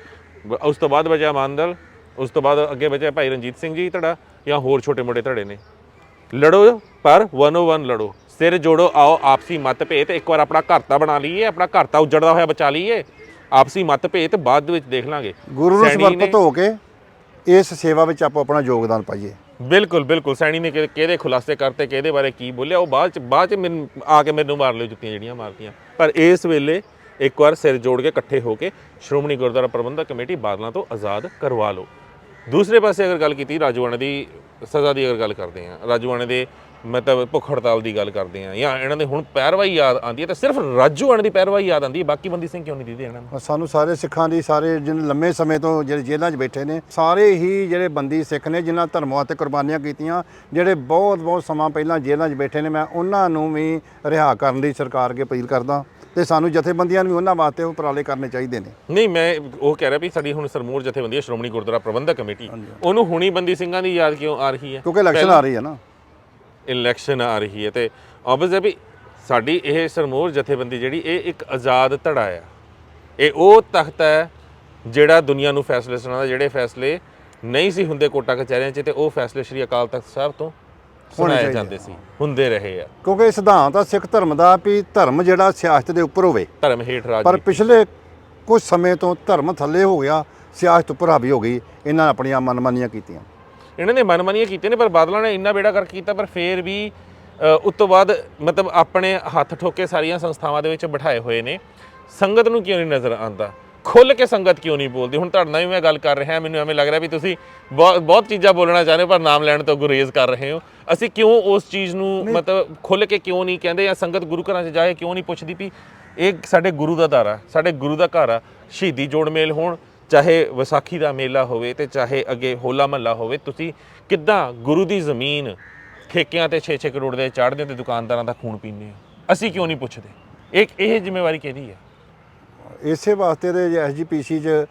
ਉਸ ਤੋਂ ਬਾਅਦ ਬਚਿਆ ਮਾਨਦਲ ਉਸ ਤੋਂ ਬਾਅਦ ਅੱਗੇ ਬਚਿਆ ਭਾਈ ਰਣਜੀਤ ਸਿੰਘ ਜੀ ਧੜਾ ਜਾਂ ਹੋਰ ਛੋਟੇ ਮੋਟੇ ਧੜੇ ਨੇ। ਲੜੋ ਪਰ 101 ਲੜੋ। ਸਿਰ ਜੋੜੋ ਆਓ ਆਪਸੀ ਮਤ ਭੇਤ ਇੱਕ ਵਾਰ ਆਪਣਾ ਘਰ ਤਾਂ ਬਣਾ ਲਈਏ ਆਪਣਾ ਘਰ ਤਾਂ ਉਜੜਦਾ ਹੋਇਆ ਬਚਾ ਲਈਏ। ਆਪਸੀ ਮਤ ਭੇਤ ਬਾਅਦ ਦੇ ਵਿੱਚ ਦੇਖ ਲਾਂਗੇ। ਗੁਰੂ ਨੂੰ ਸੈਣੀ ਨੇ- ਸਮਰਪਿਤ ਹੋ ਕੇ ਇਸ ਸੇਵਾ ਵਿੱਚ ਆਪੋ ਆਪਣਾ ਯੋਗਦਾਨ ਪਾਈਏ। ਬਿਲਕੁਲ ਬਿਲਕੁਲ। ਸੈਣੀ ਨੇ ਕਿ- ਕਿਹਦੇ ਖੁਲਾਸੇ ਕਰਤੇ, ਕਿਹਦੇ ਬਾਰੇ ਕੀ ਬੋਲਿਆ, ਉਹ ਬਾਅਦ ਚ ਬਾਅਦ ਚ ਮੈਨੂੰ, ਆ ਕੇ ਮੈਨੂੰ ਮਾਰ ਲਿਓ ਜੁੱਤੀਆਂ ਜਿਹੜੀਆਂ ਮਾਰਤੀਆਂ। ਪਰ ਇਸ ਵੇਲੇ ਇੱਕ ਵਾਰ ਸਿਰ ਜੋੜ ਕੇ ਇਕੱਠੇ ਹੋ ਕੇ ਸ਼੍ਰੋਮਣੀ ਗੁਰਦੁਆਰਾ ਪ੍ਰਬੰਧਕ ਕਮੇਟੀ ਬਾਦਲਾਂ ਤੋਂ ਆਜ਼ਾਦ ਕਰਵਾ ਲਓ। ਦੂਸਰੇ ਪਾਸੇ ਅਗਰ ਗੱਲ ਕੀਤੀ ਰਾਜੂਆਣੇ ਦੀ ਸਜ਼ਾ ਦੀ ਅਗਰ ਗੱਲ ਕਰਦੇ ਹਾਂ ਰਾਜੂਆਣੇ ਦੇ ਮਤਲਬ ਭੁੱਖ ਹੜਤਾਲ ਦੀ ਗੱਲ ਕਰਦੇ ਹਾਂ, ਜਾਂ ਇਹਨਾਂ ਦੇ ਹੁਣ ਪੈਰਵਾਈ ਯਾਦ ਆਉਂਦੀ ਹੈ ਤਾਂ ਸਿਰਫ ਰਾਜੂਆਣੇ ਦੀ ਪੈਰਵਾਈ ਯਾਦ ਆਉਂਦੀ ਹੈ, ਬਾਕੀ ਬੰਦੀ ਸਿੰਘ ਕਿਉਂ ਨਹੀਂ ਦਿੰਦੇ ਇਹਨਾਂ ਨੂੰ? ਸਾਨੂੰ ਸਾਰੇ ਸਿੱਖਾਂ ਦੀ, ਸਾਰੇ ਜਿਹਨੇ ਲੰਮੇ ਸਮੇਂ ਤੋਂ ਜਿਹੜੇ ਜੇਲ੍ਹਾਂ 'ਚ ਬੈਠੇ ਨੇ, ਸਾਰੇ ਹੀ ਜਿਹੜੇ ਬੰਦੀ ਸਿੱਖ ਨੇ, ਜਿਨ੍ਹਾਂ ਧਰਮਾਂ ਤੇ ਕੁਰਬਾਨੀਆਂ ਕੀਤੀਆਂ, ਜਿਹੜੇ ਬਹੁਤ ਬਹੁਤ ਸਮਾਂ ਪਹਿਲਾਂ ਜੇਲ੍ਹਾਂ 'ਚ ਬੈਠੇ ਨੇ, ਮੈਂ ਉਹਨਾਂ ਨੂੰ ਵੀ ਰਿਹਾ ਕਰਨ ਦੀ ਸਰਕਾਰ ਅੱਗੇ ਅਪੀਲ ਕਰਦਾ। ਤੇ ਸਾਨੂੰ ਜਥੇਬੰਦੀਆਂ ਨੂੰ ਵੀ ਉਹਨਾਂ ਵਾਸਤੇ ਉਪਰਾਲੇ ਕਰਨੇ ਚਾਹੀਦੇ ਨੇ। ਨਹੀਂ ਮੈਂ ਉਹ ਕਹਿ ਰਿਹਾ ਵੀ ਸਾਡੀ ਹੁਣ ਸਰਮੂਰ ਜਥੇਬੰਦੀ ਹੈ ਸ਼੍ਰੋਮਣੀ ਗੁਰਦੁਆਰਾ ਪ੍ਰਬੰਧਕ ਕਮੇਟੀ। ਉਹਨੂੰ ਹੁਣੀ ਬੰਦੀ ਸਿੰਘਾਂ ਦੀ ਯਾਦ ਕਿਉਂ ਆ ਰਹੀ ਹੈ? ਕਿਉਂਕਿ ਇਲੈਕਸ਼ਨ ਆ ਰਹੀ ਹੈ ਨਾ। ਇਲੈਕਸ਼ਨ ਆ ਰਹੀ ਹੈ ਤੇ ਆਬਵੀਅਸ ਹੈ ਵੀ ਸਾਡੀ ਇਹ ਸਰਮੂਰ ਜਥੇਬੰਦੀ ਜਿਹੜੀ ਇਹ ਇੱਕ ਆਜ਼ਾਦ ਧੜਾ ਆ ਇਹ ਉਹ ਤਖਤ ਹੈ ਜਿਹੜਾ ਦੁਨੀਆ ਨੂੰ ਫੈਸਲੇ ਸੁਣਾਉਂਦਾ ਜਿਹੜੇ ਫੈਸਲੇ ਨਹੀਂ ਸੀ ਹੁੰਦੇ ਕੋਟਾ ਕਚਹਿਰੀਆਂ 'ਚ ਤੇ ਉਹ ਫੈਸਲੇ ਸ਼੍ਰੀ ਅਕਾਲ ਤਖਤ ਸਾਹਿਬ ਤੋਂ ਸੁਣਾਏ ਚਾਹੀਦੇ ਜਾਂਦੇ ਸੀ ਹੁੰਦੇ ਰਹੇ ਆ। ਕਿਉਂਕਿ ਇਹ ਸਿਧਾਂਤ ਆ ਸਿੱਖ ਧਰਮ ਦਾ ਵੀ ਧਰਮ ਜਿਹੜਾ ਸਿਆਸਤ ਦੇ ਉੱਪਰ ਹੋਵੇ। ਧਰਮ ਹੇਠ ਰਾਜ ਪਰ। ਪਿਛਲੇ ਕੁਝ ਸਮੇਂ ਤੋਂ ਧਰਮ ਥੱਲੇ ਹੋ ਗਿਆ ਸਿਆਸਤ ਉੱਪਰ ਹਾਵੀ ਹੋ ਗਈ ਇਹਨਾਂ ਆਪਣੀਆਂ ਮਨਮਾਨੀਆਂ ਕੀਤੀਆਂ। ਇਹਨਾਂ ਨੇ ਮਨਮਾਨੀਆਂ ਕੀਤੀਆਂ ਨੇ ਪਰ ਬਾਦਲਾਂ ਨੇ ਇੰਨਾ ਬੇੜਾ ਕਰ ਕੀਤਾ ਪਰ ਫੇਰ ਵੀ ਉਸ ਤੋਂ ਬਾਅਦ ਮਤਲਬ ਆਪਣੇ ਹੱਥ ਠੋਕੇ ਸਾਰੀਆਂ ਸੰਸਥਾਵਾਂ ਦੇ ਵਿੱਚ ਬਿਠਾਏ ਹੋਏ ਨੇ। ਸੰਗਤ ਨੂੰ ਕਿਉਂ ਨਹੀਂ ਨਜ਼ਰ ਆਉਂਦਾ? ਖੁੱਲ ਕੇ ਸੰਗਤ ਕਿਉਂ ਨਹੀਂ ਬੋਲਦੀ? ਹੁਣ ਤੁਹਾਡੇ ਨਾਲ ਵੀ ਮੈਂ ਗੱਲ ਕਰ ਰਿਹਾ ਮੈਨੂੰ ਐਵੇਂ ਲੱਗ ਰਿਹਾ ਵੀ ਤੁਸੀਂ ਬਹੁਤ ਬਹੁਤ ਚੀਜ਼ਾਂ ਬੋਲਣਾ ਚਾਹੁੰਦੇ ਹੋ ਪਰ ਨਾਮ ਲੈਣ ਤੋਂ ਗੁਰੇਜ਼ ਕਰ ਰਹੇ ਹੋ। ਅਸੀਂ ਕਿਉਂ ਉਸ ਚੀਜ਼ ਨੂੰ ਮਤਲਬ ਖੁੱਲ ਕੇ ਕਿਉਂ ਨਹੀਂ ਕਹਿੰਦੇ ਜਾਂ ਸੰਗਤ ਗੁਰੂ ਘਰਾਂ 'ਚ ਜਾਏ ਕਿਉਂ ਨਹੀਂ ਪੁੱਛਦੀ ਵੀ ਇਹ ਸਾਡੇ ਗੁਰੂ ਦਾ ਦਰ ਆ ਸਾਡੇ ਗੁਰੂ ਦਾ ਘਰ ਆ ਸ਼ਹੀਦੀ ਜੋੜ ਮੇਲ ਹੋਣ ਚਾਹੇ ਵਿਸਾਖੀ ਦਾ ਮੇਲਾ ਹੋਵੇ ਤੇ ਚਾਹੇ ਅੱਗੇ ਹੋਲਾ ਮਹੱਲਾ ਹੋਵੇ ਤੁਸੀਂ ਕਿੱਦਾਂ ਗੁਰੂ ਦੀ ਜ਼ਮੀਨ ਠੇਕਿਆਂ ਤੇ 6-6 ਕਰੋੜ ਦੇ ਚਾੜਦੇ ਤੇ ਦੁਕਾਨਦਾਰਾਂ ਦਾ ਖੂਨ ਪੀਂਦੇ ਹੋ? ਅਸੀਂ ਕਿਉਂ ਨਹੀਂ ਪੁੱਛਦੇ? ਇੱਕ ਇਹ ਜ਼ਿੰਮੇਵਾਰੀ ਕਿਹਦੀ ਹੈ ਇਸੇ ਵਾਸਤੇ ਦੇ ਐਸਜੀਪੀਸੀ 'ਚ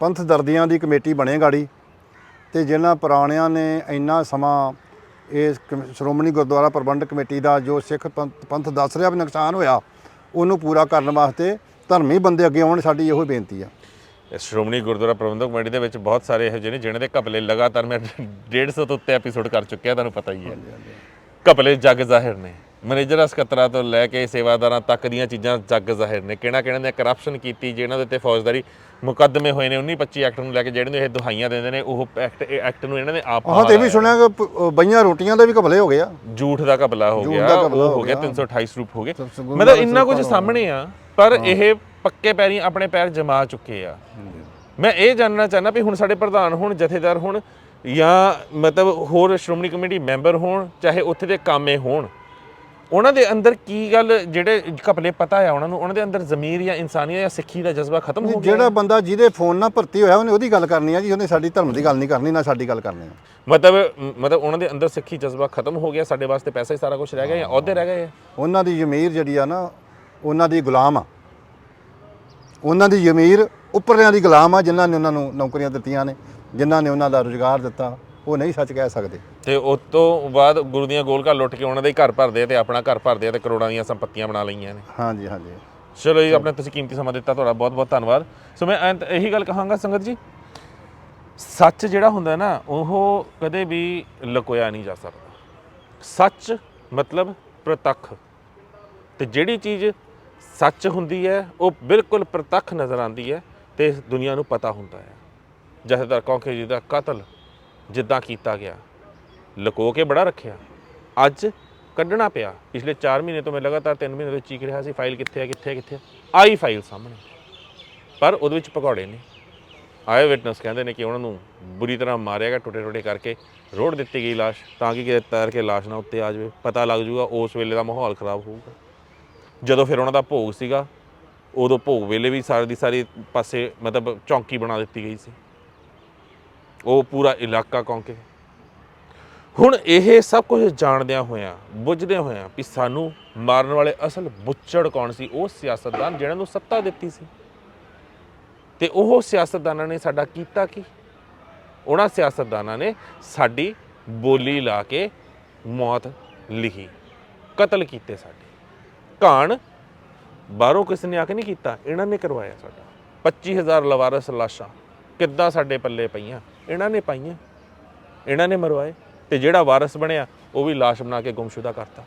ਪੰਥ ਦਰਦੀਆਂ ਦੀ ਕਮੇਟੀ ਬਣੇ ਗਾੜੀ। ਤੇ ਜਿਨ੍ਹਾਂ ਪੁਰਾਣਿਆਂ ਨੇ ਇੰਨਾ ਸਮਾਂ ਇਸ ਸ਼੍ਰੋਮਣੀ ਗੁਰਦੁਆਰਾ ਪ੍ਰਬੰਧਕ ਕਮੇਟੀ ਦਾ ਜੋ ਸਿੱਖ ਪੰਥ ਪੰਥ ਦੱਸ ਰਿਹਾ ਵੀ ਨੁਕਸਾਨ ਹੋਇਆ ਉਹਨੂੰ ਪੂਰਾ ਕਰਨ ਵਾਸਤੇ ਧਰਮੀ ਬੰਦੇ ਅੱਗੇ ਆਉਣ ਸਾਡੀ ਇਹੋ ਬੇਨਤੀ ਆ। ਇਸ ਸ਼੍ਰੋਮਣੀ ਗੁਰਦੁਆਰਾ ਪ੍ਰਬੰਧਕ ਕਮੇਟੀ ਦੇ ਵਿੱਚ ਬਹੁਤ ਸਾਰੇ ਇਹੋ ਜਿਹੇ ਨੇ ਜਿਨ੍ਹਾਂ ਦੇ ਘਪਲੇ ਲਗਾਤਾਰ ਮੈਂ 150 ਤੋਂ ਉੱਤੇ ਐਪੀਸੋਡ ਕਰ ਚੁੱਕਿਆ ਤੁਹਾਨੂੰ ਪਤਾ ਹੀ ਹੈ। ਘਪਲੇ ਜੱਗ ਜ਼ਾਹਿਰ ਨੇ। ਮੈਨੇਜਰ ਸਕੱਤਰਾਂ ਤੋਂ ਲੈ ਕੇ ਸੇਵਾਦਾਰਾਂ ਤੱਕ ਦੀਆਂ ਚੀਜ਼ਾਂ ਜੱਗ ਜ਼ਾਹਿਰ ਨੇ। ਕਿਹੜਾ ਕਿਹਨਾਂ ਨੇ ਕਰਪਸ਼ਨ ਕੀਤੀ ਜਿਹਨਾਂ ਦੇ ਉੱਤੇ ਫੌਜਦਾਰੀ ਮੁਕੱਦਮੇ ਹੋਏ ਨੇ 1925 ਐਕਟ ਨੂੰ ਲੈ ਕੇ ਜਿਹੜੇ ਨੂੰ ਇਹ ਦੁਹਾਈਆਂ ਦਿੰਦੇ ਨੇ ਉਹ ਐਕਟ ਇਹ ਐਕਟ ਨੂੰ ਇਹਨਾਂ ਨੇ ਆਪ ਆਹ ਤੇ ਇਹ ਵੀ ਸੁਣਿਆ ਕਿ ਬਈਆਂ ਰੋਟੀਆਂ ਦੇ ਵੀ ਘਪਲੇ ਹੋ ਗਏ ਆ। ਝੂਠ ਦਾ ਘਪਲਾ ਹੋ ਗਿਆ ਉਹ ਹੋ ਹੋ ਗਿਆ ਗਿਆ। 328 ਰੂਪ ਹੋ ਗਏ। ਮਤਲਬ ਇੰਨਾ ਕੁਝ ਸਾਹਮਣੇ ਆ ਪਰ ਇਹ ਪੱਕੇ ਪੈਰੀਂ ਆਪਣੇ ਪੈਰ ਜਮਾ ਚੁੱਕੇ ਆ। ਮੈਂ ਇਹ ਜਾਣਨਾ ਚਾਹਨਾ ਵੀ ਹੁਣ ਸਾਡੇ ਪ੍ਰਧਾਨ ਹੁਣ ਜਥੇਦਾਰ ਹੋਣ ਜਾਂ ਮਤਲਬ ਹੋਰ ਸ਼੍ਰੋਮਣੀ ਕਮੇਟੀ ਮੈਂਬਰ ਹੋਣ ਚਾਹੇ ਉੱਥੇ ਦੇ ਕਾਮੇ ਹੋਣ ਉਹਨਾਂ ਦੇ ਅੰਦਰ ਕੀ ਗੱਲ ਜਿਹੜੇ ਘਪਲੇ ਪਤਾ ਆ ਉਹਨਾਂ ਨੂੰ ਉਹਨਾਂ ਦੇ ਅੰਦਰ ਜ਼ਮੀਰ ਜਾਂ ਇਨਸਾਨੀਅਤ ਜਾਂ ਸਿੱਖੀ ਦਾ ਜਜ਼ਬਾ ਖਤਮ ਹੋ ਗਿਆ ਜਿਹੜਾ ਬੰਦਾ ਜਿਹਦੇ ਫੋਨ ਨਾਲ ਭਰਤੀ ਹੋਇਆ ਉਹਨੇ ਉਹਦੀ ਗੱਲ ਕਰਨੀ ਆ ਜੀ ਉਹਨੇ ਸਾਡੀ ਧਰਮ ਦੀ ਗੱਲ ਨਹੀਂ ਕਰਨੀ ਨਾ ਸਾਡੀ ਗੱਲ ਕਰਨੀ ਆ। ਮਤਲਬ ਮਤਲਬ ਉਹਨਾਂ ਦੇ ਅੰਦਰ ਸਿੱਖੀ ਜਜ਼ਬਾ ਖਤਮ ਹੋ ਗਿਆ ਸਾਡੇ ਵਾਸਤੇ ਪੈਸਾ ਹੀ ਸਾਰਾ ਕੁਝ ਰਹਿ ਗਿਆ ਜਾਂ ਅਹੁਦੇ ਰਹਿ ਗਏ ਆ? ਉਹਨਾਂ ਦੀ ਜ਼ਮੀਰ ਜਿਹੜੀ ਆ ਨਾ ਉਹਨਾਂ ਦੀ ਗੁਲਾਮ ਆ। ਉਹਨਾਂ ਦੀ ਜ਼ਮੀਰ ਉੱਪਰਿਆਂ ਦੀ ਗੁਲਾਮ ਆ ਜਿਨ੍ਹਾਂ ਨੇ ਉਹਨਾਂ ਨੂੰ ਨੌਕਰੀਆਂ ਦਿੱਤੀਆਂ ਨੇ ਜਿਨ੍ਹਾਂ ਨੇ ਉਹਨਾਂ ਦਾ ਰੁਜ਼ਗਾਰ ਦਿੱਤਾ। ਉਹ ਨਹੀਂ ਸੱਚ ਕਹਿ ਸਕਦੇ। ਤੇ ਉਸ ਤੋਂ ਬਾਅਦ ਗੁਰੂ ਦੀਆਂ ਗੋਲਕਾਂ ਲੁੱਟ ਕੇ ਉਹਨਾਂ ਦੇ ਘਰ ਭਰਦੇ ਆ ਤੇ ਆਪਣਾ ਘਰ ਭਰਦੇ ਆ ਤੇ ਕਰੋੜਾਂ ਦੀਆਂ ਸੰਪਤੀਆਂ ਬਣਾ ਲਈਆਂ ਨੇ। ਹਾਂਜੀ ਹਾਂਜੀ। ਚਲੋ ਜੀ ਆਪਣੇ ਤੁਸੀਂ ਕੀਮਤੀ ਸਮਾਂ ਦਿੱਤਾ ਤੁਹਾਡਾ ਬਹੁਤ ਬਹੁਤ ਧੰਨਵਾਦ। ਸੋ ਮੈਂ ਅੰਤ ਇਹੀ ਗੱਲ ਕਹਾਂਗਾ ਸੰਗਤ ਜੀ ਸੱਚ ਜਿਹੜਾ ਹੁੰਦਾ ਨਾ ਉਹ ਕਦੇ ਵੀ ਲੁਕੋਇਆ ਨਹੀਂ ਜਾ ਸਕਦਾ। ਸੱਚ ਮਤਲਬ ਪ੍ਰਤੱਖ। ਤੇ ਜਿਹੜੀ ਚੀਜ਼ ਸੱਚ ਹੁੰਦੀ ਹੈ ਉਹ ਬਿਲਕੁਲ ਪ੍ਰਤੱਖ ਨਜ਼ਰ ਆਉਂਦੀ ਹੈ ਤੇ ਇਸ ਦੁਨੀਆ ਨੂੰ ਪਤਾ ਹੁੰਦਾ ਹੈ। ਜਥੇਦਾਰ ਕੌਂਕੇ ਜੀ ਦਾ ਕਤਲ ਜਿੱਦਾਂ ਕੀਤਾ ਗਿਆ। ਲੁਕੋ ਕੇ ਬੜਾ ਰੱਖਿਆ। ਅੱਜ ਕੱਢਣਾ ਪਿਆ। ਪਿਛਲੇ 4 ਮਹੀਨੇ ਤੋਂ ਮੈਂ ਲਗਾਤਾਰ 3 ਮਹੀਨੇ ਤੋਂ ਚੀਕ ਰਿਹਾ ਸੀ, ਫਾਈਲ ਕਿੱਥੇ ਹੈ ਕਿੱਥੇ ਹੈ, ਕਿੱਥੇ ਆਈ ਫਾਈਲ ਸਾਹਮਣੇ। ਪਰ ਉਹਦੇ ਵਿੱਚ ਭਗੌੜੇ ਨੇ। ਆਏ ਵਿਟਨੈਸ ਕਹਿੰਦੇ ਨੇ ਕਿ ਉਹਨਾਂ ਨੂੰ ਬੁਰੀ ਤਰ੍ਹਾਂ ਮਾਰਿਆ ਗਿਆ ਟੁੱਟੇ ਟੁੱਟੇ ਕਰਕੇ ਰੋੜ ਦਿੱਤੀ ਗਈ ਲਾਸ਼, ਤਾਂ ਕਿ ਕਿਤੇ ਤੈਰ ਕੇ ਲਾਸ਼ ਨਾ ਉੱਤੇ ਆ ਜਾਵੇ। ਪਤਾ ਲੱਗ ਜੂਗਾ ਉਸ ਵੇਲੇ ਦਾ ਮਾਹੌਲ ਖਰਾਬ ਹੋਊਗਾ। ਜਦੋਂ ਫਿਰ ਉਹਨਾਂ ਦਾ ਭੋਗ ਸੀਗਾ, ਉਦੋਂ ਭੋਗ ਵੇਲੇ ਵੀ ਸਾਰੀ ਦੀ ਸਾਰੀ ਪਾਸੇ ਮਤਲਬ ਚੌਂਕੀ ਬਣਾ ਦਿੱਤੀ ਗਈ ਸੀ। ਉਹ ਪੂਰਾ ਇਲਾਕਾ ਕੌਂਕੇ ਹੁਣ ਇਹ ਸਭ ਕੁਝ ਜਾਣਦਿਆਂ ਹੋਇਆਂ, ਬੁੱਝਦਿਆਂ ਹੋਇਆਂ ਵੀ ਸਾਨੂੰ ਮਾਰਨ ਵਾਲੇ ਅਸਲ ਬੁੱਚੜ ਕੌਣ ਸੀ? ਉਹ ਸਿਆਸਤਦਾਨ ਜਿਹਨਾਂ ਨੂੰ ਸੱਤਾ ਦਿੱਤੀ ਸੀ। ਤੇ ਉਹ ਸਿਆਸਤਦਾਨਾਂ ਨੇ ਸਾਡਾ ਕੀਤਾ ਕੀ? ਉਹਨਾਂ ਸਿਆਸਤਦਾਨਾਂ ਨੇ ਸਾਡੀ ਬੋਲੀ ਲਾ ਕੇ ਮੌਤ ਲਿਖੀ, ਕਤਲ ਕੀਤੇ ਸਾਡੇ। ਘਾਣ ਬਾਹਰੋਂ ਕਿਸੇ ਨੇ ਆ ਕੇ ਨਹੀਂ ਕੀਤਾ, ਇਹਨਾਂ ਨੇ ਕਰਵਾਇਆ ਸਾਡਾ। 25000 ਲਵਾਰਸ ਲਾਸ਼ਾਂ। ਕਿੱਦਾਂ ਸਾਡੇ ਪੱਲੇ ਪਈਆਂ? ਇਹਨਾਂ ਨੇ ਪਾਈਆਂ। ਇਹਨਾਂ ਨੇ ਮਰਵਾਏ। ਤੇ ਜਿਹੜਾ ਵਾਰਸ ਬਣਿਆ, ਉਹ ਵੀ ਲਾਸ਼ ਬਣਾ ਕੇ ਗੁੰਮਸ਼ੁਦਾ ਕਰਤਾ।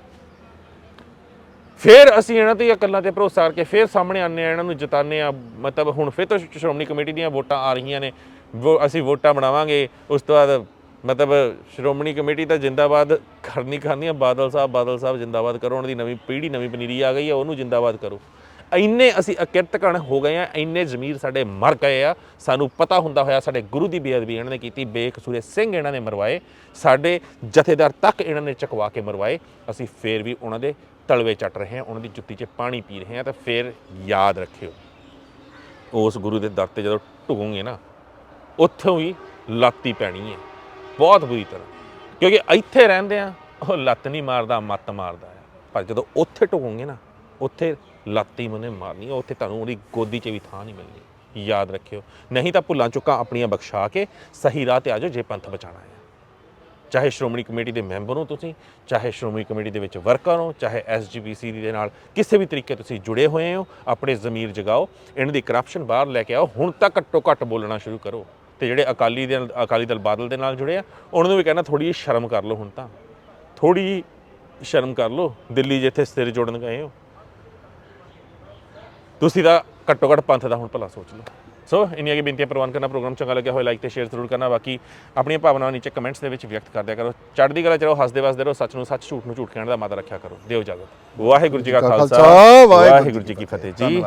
ਫਿਰ ਅਸੀਂ ਇਹਨਾਂ ਤੇ ਗੱਲਾਂ ਤੇ ਭਰੋਸਾ ਕਰਕੇ ਫਿਰ ਸਾਹਮਣੇ ਆਨੇ ਆ ਇਹਨਾਂ ਨੂੰ ਜਿਤਾਨੇ ਆ ਮਤਲਬ ਹੁਣ ਫਿਰ ਤੋਂ ਸ਼੍ਰੋਮਣੀ ਕਮੇਟੀ ਦੀਆਂ ਵੋਟਾਂ ਆ ਰਹੀਆਂ ਨੇ। ਵੋ- ਅਸੀਂ ਵੋਟਾਂ ਬਣਾਵਾਂਗੇ। ਉਸ ਤੋਂ ਬਾਅਦ ਮਤਲਬ ਸ਼੍ਰੋਮਣੀ ਕਮੇਟੀ ਤਾਂ ਜਿੰਦਾਬਾਦ ਕਰਨੀ ਕਰਨੀ ਆ। ਬਾਦਲ ਸਾਹਿਬ ਬਾਦਲ ਸਾਹਿਬ ਜਿੰਦਾਬਾਦ ਕਰੋ। ਉਹਨਾਂ ਦੀ ਨਵੀਂ ਪੀੜ੍ਹੀ, ਨਵੀਂ ਪਨੀਰੀ ਆ ਗਈ ਆ, ਉਹਨੂੰ ਜਿੰਦਾਬਾਦ ਕਰੋ। ਇੰਨੇ ਅਸੀਂ ਅਕਿਰਤਕਣ ਹੋ ਗਏ ਆ, ਇੰਨੇ ਜ਼ਮੀਰ ਸਾਡੇ ਮਰ ਗਏ ਆ। ਸਾਨੂੰ ਪਤਾ ਹੁੰਦਾ ਹੋਇਆ ਸਾਡੇ ਗੁਰੂ ਦੀ ਬੇਅਦਬੀ ਇਹਨਾਂ ਨੇ ਕੀਤੀ, ਬੇਕਸੂਰੇ ਸਿੰਘ ਇਹਨਾਂ ਨੇ ਮਰਵਾਏ, ਸਾਡੇ ਜਥੇਦਾਰ ਤੱਕ ਇਹਨਾਂ ਨੇ ਚਕਵਾ ਕੇ ਮਰਵਾਏ। ਅਸੀਂ ਫੇਰ ਵੀ ਉਹਨਾਂ ਦੇ ਤਲਵੇ ਚੱਟ ਰਹੇ ਹਾਂ, ਉਹਨਾਂ ਦੀ ਜੁੱਤੀ 'ਚ ਪਾਣੀ ਪੀ ਰਹੇ ਹਾਂ ਤਾਂ ਫੇਰ ਯਾਦ ਰੱਖਿਓ, ਉਸ ਗੁਰੂ ਦੇ ਦਰ ਤੇ ਜਦੋਂ ਢੁਕੋਗੇ ਨਾ, ਉੱਥੋਂ ਵੀ ਲਾਤੀ ਪੈਣੀ ਹੈ, ਬਹੁਤ ਬੁਰੀ ਤਰ੍ਹਾਂ। ਕਿਉਂਕਿ ਇੱਥੇ ਰਹਿੰਦੇ ਆ, ਉਹ ਲੱਤ ਨਹੀਂ ਮਾਰਦਾ, ਮੱਤ ਮਾਰਦਾ ਪਰ ਜਦੋਂ ਉੱਥੇ ਢੁਕੋਗੇ ਨਾ, ਉੱਥੇ ਲਾਤੀ ਮਨੇ ਮਾਰਨੀ ਉੱਥੇ ਤੁਹਾਨੂੰ ਉਹਦੀ ਗੋਦੀ 'ਚ ਵੀ ਥਾਂ ਨਹੀਂ ਮਿਲਣੀ। ਯਾਦ ਰੱਖਿਓ, ਨਹੀਂ ਤਾਂ ਭੁੱਲਾਂ ਚੁੱਕਾਂ ਆਪਣੀਆਂ ਬਖਸ਼ਾ ਕੇ ਸਹੀ ਰਾਹ ਤੇ ਆ ਜਾਓ ਜੇ ਪੰਥ ਬਚਾਣਾ ਹੈ। ਚਾਹੇ ਸ਼੍ਰੋਮਣੀ ਕਮੇਟੀ ਦੇ ਮੈਂਬਰ ਹੋ ਤੁਸੀਂ, ਚਾਹੇ ਸ਼੍ਰੋਮਣੀ ਕਮੇਟੀ ਦੇ ਵਿੱਚ ਵਰਕਰ ਹੋ, ਚਾਹੇ ਐਸਜੀਪੀਸੀ ਦੇ ਨਾਲ ਕਿਸੇ ਵੀ ਤਰੀਕੇ ਤੁਸੀਂ ਜੁੜੇ ਹੋਏ ਹੋ, ਆਪਣੇ ਜ਼ਮੀਰ ਜਗਾਓ, ਇਹਨਾਂ ਦੀ ਕਰਪਸ਼ਨ ਬਾਹਰ ਲੈ ਕੇ ਆਓ, ਹੁਣ ਤਾਂ ਘੱਟੋ ਘੱਟ ਬੋਲਣਾ ਸ਼ੁਰੂ ਕਰੋ। ਤੇ ਜਿਹੜੇ ਅਕਾਲੀ ਦੇ ਅਕਾਲੀ ਦਲ ਬਾਦਲ ਦੇ ਨਾਲ ਜੁੜੇ ਆ, ਉਹਨਾਂ ਨੂੰ ਵੀ ਕਹਿਣਾ ਥੋੜੀ ਜਿਹੀ ਸ਼ਰਮ ਕਰ ਲਓ ਹੁਣ ਤਾਂ। ਥੋੜੀ ਜਿਹੀ ਸ਼ਰਮ ਕਰ ਲਓ, ਦਿੱਲੀ ਜਿੱਥੇ ਸਿਰ ਜੋੜਨ ਗਏ ਹੋ। ਤੁਸੀਂ ਤਾਂ ਘੱਟੋ ਘੱਟ ਪੰਥ ਦਾ ਹੁਣ ਭਲਾ ਸੋਚ ਲਓ। ਸੋ ਇੰਨੀਆਂ ਕੀ ਬੇਨਤੀਆਂ ਪ੍ਰਵਾਨ ਕਰਨਾ ਪ੍ਰੋਗਰਾਮ ਚੰਗਾ ਲੱਗਿਆ ਹੋਇਆ ਲਾਈਕ ਤੇ ਸ਼ੇਅਰ ਜ਼ਰੂਰ ਕਰਨਾ। ਬਾਕੀ ਆਪਣੀਆਂ ਭਾਵਨਾਵਾਂ ਨੀਚੇ ਕਮੈਂਟਸ ਦੇ ਵਿੱਚ ਵਿਅਕਤ ਕਰ ਦਿਆ ਕਰੋ। ਚੜ੍ਹਦੀ ਕਲਾ ਚਲੋ ਹੱਸਦੇ ਵਸਦੇ ਰਹੋ ਸੱਚ ਨੂੰ ਸੱਚ ਝੂਠ ਨੂੰ ਝੂਠ ਕਹਿਣ ਦਾ ਮਾਤਾ ਰੱਖਿਆ ਕਰੋ। ਦਿਓ ਇਜਾਜ਼ਤ। ਵਾਹਿਗੁਰੂ ਜੀ ਕਾ ਖਾਲਸਾ ਵਾਹਿਗੁਰੂ ਜੀ ਕੀ ਫਤਿਹ ਜੀ।